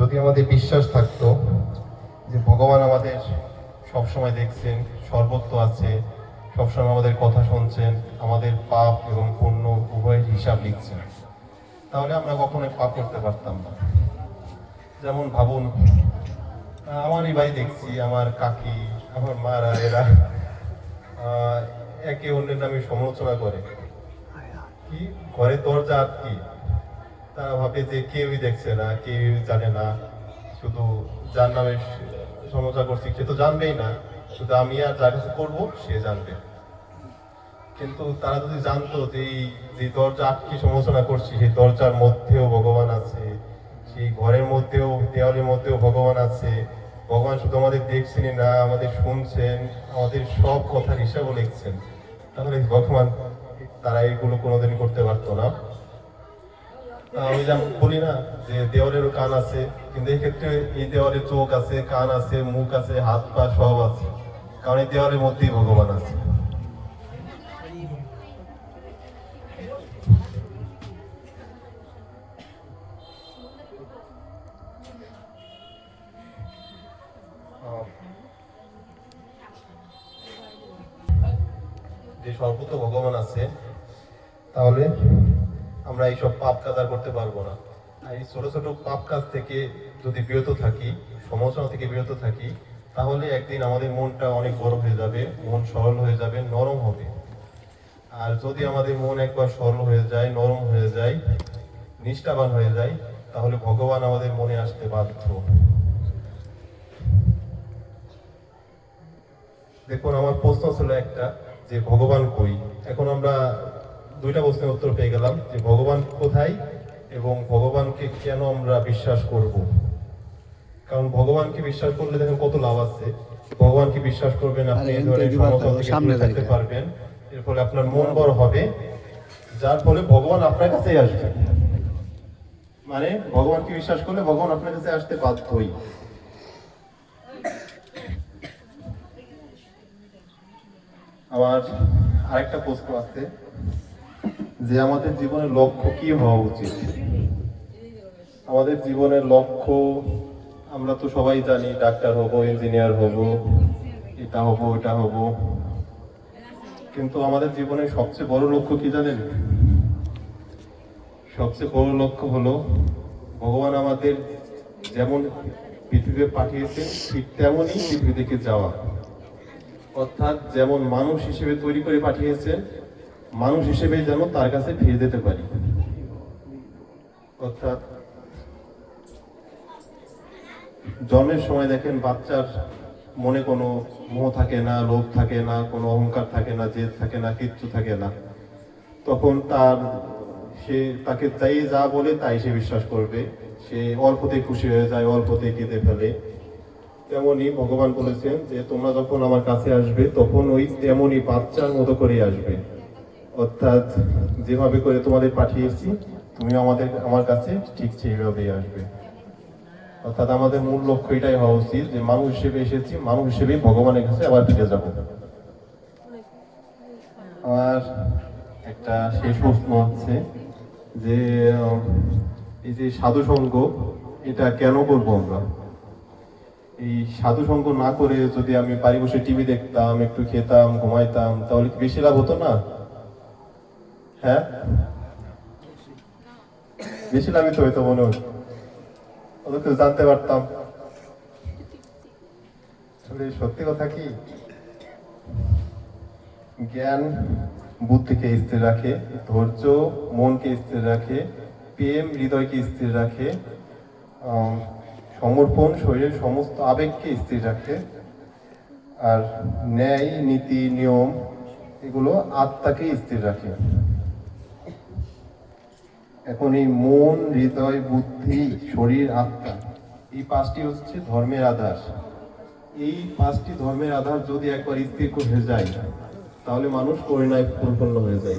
যদি আমাদের বিশ্বাস থাকতো যে ভগবান আমাদের সবসময় দেখছেন সর্বত্র আছে, সবসময় আমাদের কথা শুনছেন, আমাদের পাপ এবং পুণ্য উভয়ের হিসাব লিখছেন, তাহলে আমরা কখনোই পাপ করতে পারতাম না। যেমন ভাবুন আমারই ভাই দেখছি, আমার কাকি, আমার মারা, এরা একে অন্যের নামে সমালোচনা করে। কি? ঘরে দরজা আটকি। তারা ভাবে যে কেউই দেখছে না, কেউই জানে না। শুধু যার নামে সমালোচনা করছি, সে তো জানবেই না। শুধু আমি আর যার কাছে করব, সে জানবে। কিন্তু তারা যদি জানতো যে এই যে দরজা আটকে সমালোচনা করছি, সেই দরজার মধ্যেও ভগবান আছে, সেই ঘরের মধ্যেও, দেওয়ালের মধ্যেও ভগবান আছে। ভগবান শুধু আমাদের দেখছেনই না, আমাদের শুনছেন, আমাদের সব কথার হিসাবও লিখছেন। তাহলে ভগবান তারা এগুলো কোনোদিন করতে পারতো না। আমি যেমন বলি না যে দেওয়ালেরও কান আছে, কিন্তু এই ক্ষেত্রে এই দেওয়ালের চোখ আছে, কান আছে, মুখ আছে, হাত, পা সব আছে। কারণ এই দেওয়ালের মধ্যেই ভগবান আছে। যে সর্বত ভগবান আছে, তাহলে আমরা এইসব পাপ কাজ আর করতে পারব না। এই ছোট ছোট পাপ কাজ থেকে যদি বিরত থাকি, সমালোচনা থেকে বিরত থাকি, তাহলে একদিন আমাদের মনটা অনেক বড় হয়ে যাবে, মন সরল হয়ে যাবে, নরম হবে। আর যদি আমাদের মন একবার সরল হয়ে যায়, নরম হয়ে যায়, নিষ্ঠাবান হয়ে যায়, তাহলে ভগবান আমাদের মনে আসতে বাধ্য। দেখুন, আমার প্রশ্ন ছিল একটা, যে ভগবান কই? এখন আমরা দুইটা প্রশ্নের উত্তর পেয়ে গেলাম যে ভগবান কোথায় এবং ভগবানকে কেন আমরা বিশ্বাস করব? কারণ ভগবানকে বিশ্বাস করলে দেখেন কত লাভ আছে। ভগবানকে বিশ্বাস করবেন আপনি সামনে থাকতে পারবেন এর ফলে আপনার মন বড় হবে যার ফলে ভগবান আপনার কাছেই আসবে। মানে ভগবানকে বিশ্বাস করলে ভগবান আপনার কাছে আসতে বাধ্যই। আমার আরেকটা প্রশ্ন আছে। যে আমাদের জীবনের লক্ষ্য কি হওয়া উচিত? আমাদের জীবনের লক্ষ্য, আমরা তো সবাই জানি, ডাক্তার হব, ইঞ্জিনিয়ার হব, এটা হব, ওটা হব। কিন্তু আমাদের জীবনের সবচেয়ে বড় লক্ষ্য কি জানেন? সবচেয়ে বড় লক্ষ্য হলো, ভগবান আমাদের যেমন পৃথিবীতে পাঠিয়েছেন, ঠিক তেমনই পৃথিবী থেকে যাওয়া। অর্থাৎ যেমন মানুষ হিসেবে তৈরি করে পাঠিয়েছেন মানুষ হিসেবে যেন তার কাছে ফিরে যেতে পারি। অর্থাৎ জন্মের সময় দেখেন বাচ্চার মনে কোনো মোহ থাকে না, লোভ থাকে না, কোনো অহংকার থাকে না, জেদ থাকে না, কিচ্ছু থাকে না। তখন তার, সে তাকে যাই যা বলে তাই সে বিশ্বাস করবে। সে অল্পতে খুশি হয়ে যায়, অল্পতে কেঁদে ফেলে। তেমনি ভগবান বলেছেন যে, তোমরা যখন আমার কাছে আসবে, তখন ওই তেমনি বাচ্চার মতো করে আসবে। অর্থাৎ যেভাবে করে তোমাদের পাঠিয়েছি তুমি আমাদের, আমার কাছে ঠিক সেইভাবেই আসবে। অর্থাৎ আমাদের মূল লক্ষ্য এটাই হওয়া উচিত যে মানুষ হিসেবে এসেছি, মানুষ হিসেবেই ভগবানের কাছে আবার ফিরে যাব। আমার একটা শেষ প্রশ্ন আছে যে এই যে সাধু সঙ্গ এটা কেন করব আমরা? এই সাধু সঙ্গ না করে যদি আমি বাড়ি বসে টিভি দেখতাম, একটু খেতাম, ঘুমাইতাম, তাহলে বেশি লাভ হতো না? হ্যাঁ? বেশি লাভিত হইতো মনে হতো অত জানতে পারতাম। সত্যি কথা কি? জ্ঞান বুদ্ধিকে স্থির রাখে, ধৈর্য মনকে স্থির রাখে, প্রেম হৃদয়কে স্থির রাখে সমর্পণ শরীরের সমস্ত আবেগকে স্থির রাখে। আর ন্যায়, নীতি, নিয়ম, এগুলো আত্মাকে স্থির রাখে। এখন এই মন, হৃদয়, বুদ্ধি, শরীর, আত্মা, এই পাঁচটি হচ্ছে ধর্মের আধার। এই পাঁচটি ধর্মের আধার যদি একবার স্থির হয়ে যায়, তাহলে মানুষ করুণায় পরিপূর্ণ হয়ে যায়।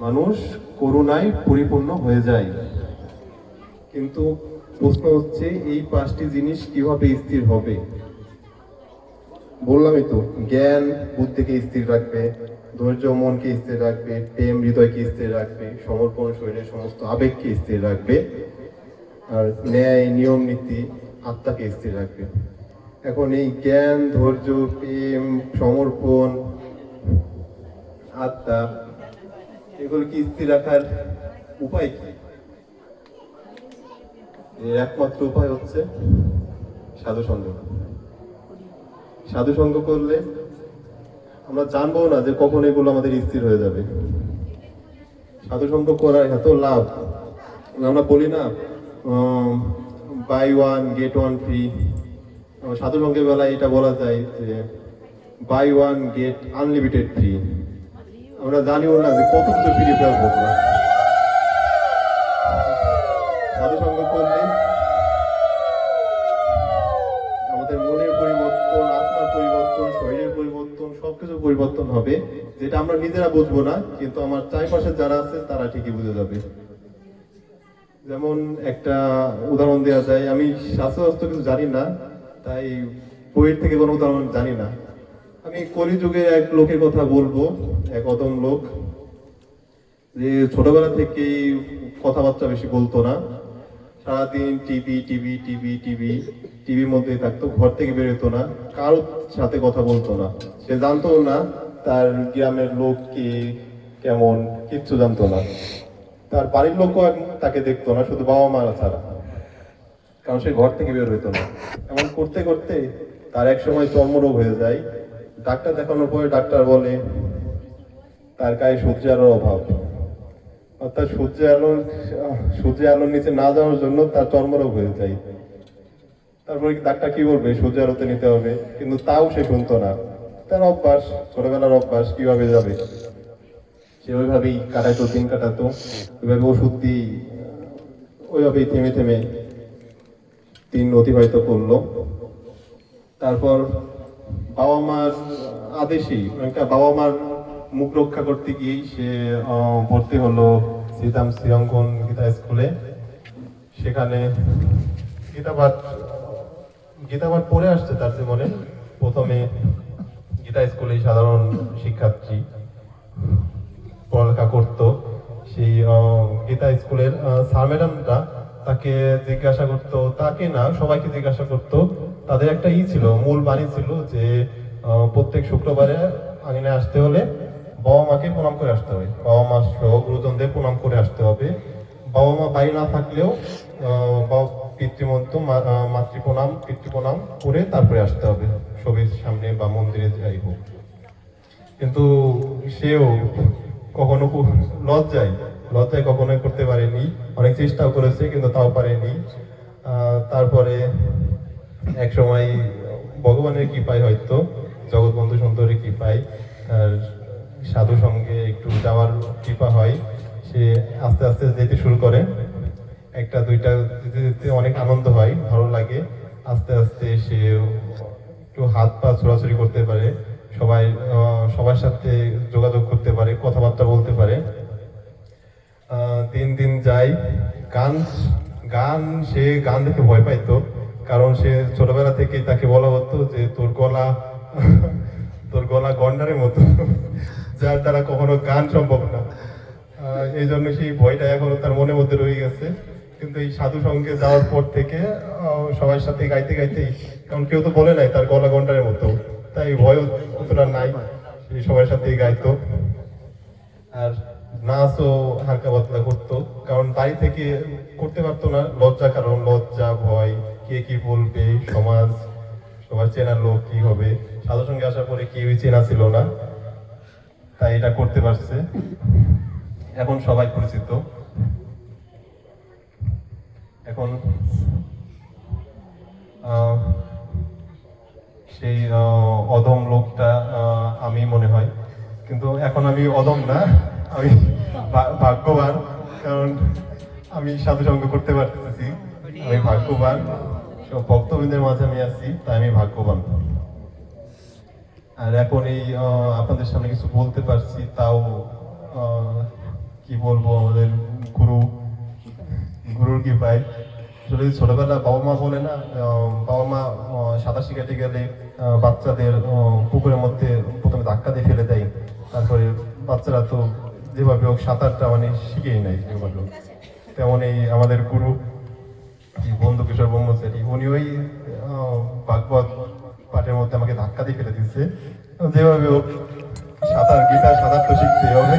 মানুষ করুণায় পরিপূর্ণ হয়ে যায়। কিন্তু প্রশ্ন হচ্ছে, এই পাঁচটি জিনিস কীভাবে স্থির হবে? বললামই তো, জ্ঞান বুদ্ধিকে স্থির রাখবে ধৈর্য মনকে স্থির রাখবে, প্রেম হৃদয়কে স্থির রাখবে, সমর্পণ শরীরের সমস্ত আবেগকে স্থির রাখবে আর ন্যায়, নিয়ম, নীতি, আত্মাকে স্থির রাখবে। এখন এই জ্ঞান, ধৈর্য, প্রেম, সমর্পণ, আত্মা এগুলো কি স্থির রাখার উপায় কি? এর একমাত্র উপায় হচ্ছে সাধু সঙ্গ সাধু সঙ্গ করলে আমরা জানব না যে কখন এগুলো আমাদের স্থির হয়ে যাবে। সাধু সঙ্গ করার এত লাভ। আমরা বলি না buy one get one free সাধু সঙ্গে বেলায় এটা বলা যায় যে buy one get unlimited free আমরা জানিও না যে কত কিছু ফ্রি পাবো আমরা পরিবর্তন হবে, যেটা আমরা নিজেরা বুঝব না, কিন্তু আমার চারপাশে যারা আছে, তারা ঠিকই বুঝে যাবে। যেমন একটা উদাহরণ দেওয়া যায়, আমি স্বাস্থ্য কিছু জানি না, তাই বইয়ের থেকে কোনো উদাহরণ জানি না। আমি কলিযুগে এক লোকের কথা বলব, এক অদম লোক, যে ছোটবেলা থেকেই কথাবার্তা বেশি বলতো না। সারাদিন টিভি টিভি টিভি টিভি টিভির মধ্যে থাকতো, ঘর থেকে বেরোতো না, কারোর সাথে কথা বলতো না। সে জানতো না তার গ্রামের লোক কি, কেমন, কিচ্ছু জানতো না। তার বাড়ির লোকও তাকে দেখতো না, শুধু বাবা মা ছাড়া। কারণ সে ঘর থেকে বের হইতো না। এমন করতে করতে তার এক সময় চর্মরোগ হয়ে যায়। ডাক্তার দেখানোর পরে ডাক্তার বলে, তার গায়ে সূর্যের অভাব। অর্থাৎ সূর্য আলোর সূর্য আলোর নিচে না যাওয়ার জন্য তার চর্মরোগ হয়ে যায়। তারপরে ডাক্তার কি বলবে? সূর্য আলোতে নিতে হবে। কিন্তু তাও সে শুনতো না। তার অভ্যাস, ছোটবেলার অভ্যাস, কীভাবে যাবে? সে ওইভাবেই কাটাইতো, দিন কাটাতো। ওইভাবে ওষুধ দিয়ে ওইভাবেই থেমে থেমে দিন অতিবাহিত করল। তারপর বাবা মার আদেশেই একটা বাবা মার মুখ রক্ষা করতে গিয়েই সে ভর্তি হলো শ্রীদাম শ্রীঅঙ্কন গীতা স্কুলে। সেখানে গীতাপাঠ গীতাপাঠ পড়ে আসছে, তার জীবনে। প্রথমে গীতা স্কুলে সাধারণ শিক্ষার্থী পড়ালেখা করতো। সেই গীতা স্কুলের স্যার ম্যাডামরা তাকে জিজ্ঞাসা করতো, তাকে না, সবাইকে জিজ্ঞাসা করতো। তাদের একটা ই ছিল, মূল বাণী ছিল যে প্রত্যেক শুক্রবারে আঙিনে আসতে হলে বাবা মাকে প্রণাম করে আসতে হবে বাবা মা সহ গুরুজনদের প্রণাম করে আসতে হবে। বাবা মা বাড়ি না থাকলেও পিতৃমন্ত মা- আহ, মাতৃ প্রণাম পিতৃ প্রণাম করে তারপরে আসতে হবে। ছবির সামনে বা মন্দিরে যাই হোক। কিন্তু সেও কখনো লজ্জায় লজ্জায় কখনোই করতে পারেনি। অনেক চেষ্টাও করেছে কিন্তু তাও পারেনি। তারপরে এক সময় ভগবানের কৃপায় হয়তো জগৎ জগৎবন্ধু সুন্দরী কৃপায় আর সাধু সঙ্গে একটু যাওয়ার কৃপা হয়। সে আস্তে আস্তে যেতে শুরু করে। একটা, দুইটা অনেক আনন্দ হয়, ভালো লাগে। আস্তে আস্তে সে একটু হাত পা ছোড়াছুড়ি করতে পারে, সবাই সবার সাথে যোগাযোগ করতে পারে, কথাবার্তা বলতে পারে। দিন দিন যায়। গান গান, সে গান দেখে ভয় পাইতো, কারণ সে ছোটবেলা থেকেই তাকে বলা হতো যে, তোর গলা তোর গলা গন্ডারের মতো, যার দ্বারা কখনো গান সম্ভব না। এই জন্য সেই ভয়টা এখনও তার মনের মধ্যে রয়ে গেছে। কিন্তু এই সাধু সঙ্গে যাওয়ার পর থেকে সবার সাথে গাইতে গাইতে, কারণ কেউ তো বলে নাই তার গলা গন্ডারের মতো, তাই ভয় অতটা নাই সবার সাথেই গাইতো। আর নাচও হালকা পাতলা করতো, কারণ বাড়ি থেকে করতে পারতো না লজ্জা, কারণ লজ্জা, ভয়, কে কি বলবে, সমাজ, সবার চেনার লোক কি হবে, সাধু সঙ্গে আসার পরে কেউই চেনা ছিল না, তাই এটা করতে পারছে। এখন সবাই পরিচিত। এখন সেই অদম লোকটা আমি মনে হয়। কিন্তু এখন আমি অদম না, আমি ভাগ্যবান, কারণ আমি সাধু সঙ্গ করতে পারতেছি। আমি ভাগ্যবান, সব ভক্তবৃন্দের মাঝে আমি আছি, তাই আমি ভাগ্যবান। আর এখন এই আপনাদের সামনে কিছু বলতে পারছি, তাও কি বলব আমাদের, গুরু গুরুর কি পাই আসলে ছোটবেলা বাবা মা বলে না বাবা মা সাঁতার শিখাতে গেলে বাচ্চাদের পুকুরের মধ্যে প্রথমে ধাক্কা দিয়ে ফেলে দেয়। তারপরে বাচ্চারা তো যেভাবে হোক সাঁতারটা মানে শিখেই নেয় যেভাবে। তেমন এই আমাদের গুরু বন্ধু কিশোর ব্রহ্মচারী উনি ওই ভাগবত পাঠের মধ্যে আমাকে ধাক্কা দিয়ে ফেলে দিচ্ছে যেভাবে হোক, সাঁতার, গীতা সাঁতার তো শিখতে হবে।